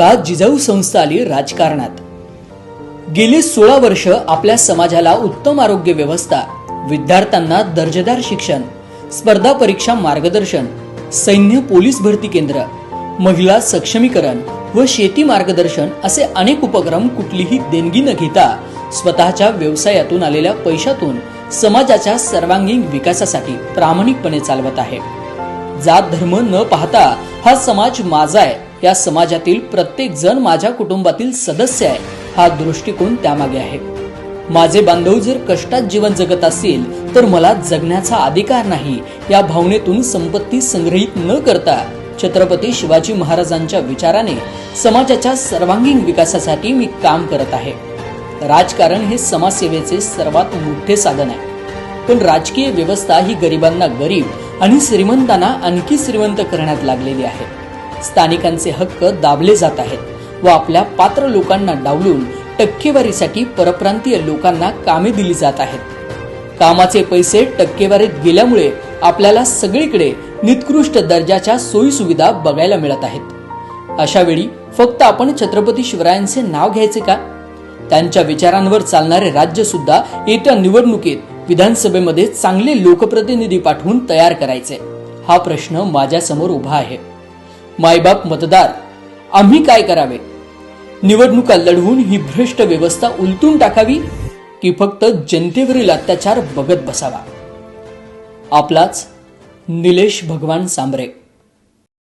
का जिजाऊ संस्था आली राजकारणात? गेली सोळा वर्ष आपल्या समाजाला उत्तम आरोग्य व्यवस्था विद्यार्थ्यांना दर्जेदार शिक्षण स्पर्धा परीक्षा मार्गदर्शन सैन्य पोलीस भरती केंद्र महिला सक्षमीकरण व शेती मार्गदर्शन असे अनेक उपक्रम कुठलीही देणगी न घेता स्वतःच्या व्यवसायातून आलेल्या पैशातून समाजाच्या सर्वांगीण विकासासाठी प्रामाणिकपणे चालवत आहे. जात धर्म न पाहता हा समाज माझा आहे. या समाजातील प्रत्येक जण माझ्या कुटुंबातील सदस्य आहे हा दृष्टिकोन त्यामागे आहे. माझे बांधव जर कष्टात जीवन जगत असतील तर मला जगण्याचा अधिकार नाही. या भावनेतून संपत्ती संग्रहित न करता छत्रपती शिवाजी महाराजांच्या विचाराने समाजाच्या सर्वांगीण विकासासाठी मी काम करत आहे. राजकारण हे समाजसेवेचे सर्वात मोठे साधन आहे. पण राजकीय व्यवस्था ही गरिबांना गरीब आणि श्रीमंतांना आणखी श्रीमंत करण्यात लागलेली आहे. स्थानिकांचे हक्क दाबले जात आहेत व आपल्या पात्र लोकांना डावलून टक्केवारीसाठी परप्रांतीय लोकांना कामे दिली जात आहेत. कामाचे पैसे टक्केवारीत गेल्यामुळे आपल्याला सगळीकडे निकृष्ट दर्जाच्या सोयी सुविधा बघायला मिळत आहेत. अशा वेळी फक्त आपण छत्रपती शिवरायांचे नाव घ्यायचे का? त्यांच्या विचारांवर चालणारे राज्य सुद्धा येत्या निवडणुकीत विधानसभेमध्ये चांगले लोकप्रतिनिधी पाठवून तयार करायचे. हा प्रश्न माझ्यासमोर उभा आहे. मायबाप मतदार. आम्ही काय करावे? निवडणुका लढवून ही भ्रष्ट व्यवस्था उलटून टाकावी की फक्त जनतेवरील अत्याचार बघत बसावा? आपलाच निलेश भगवान सांबरे.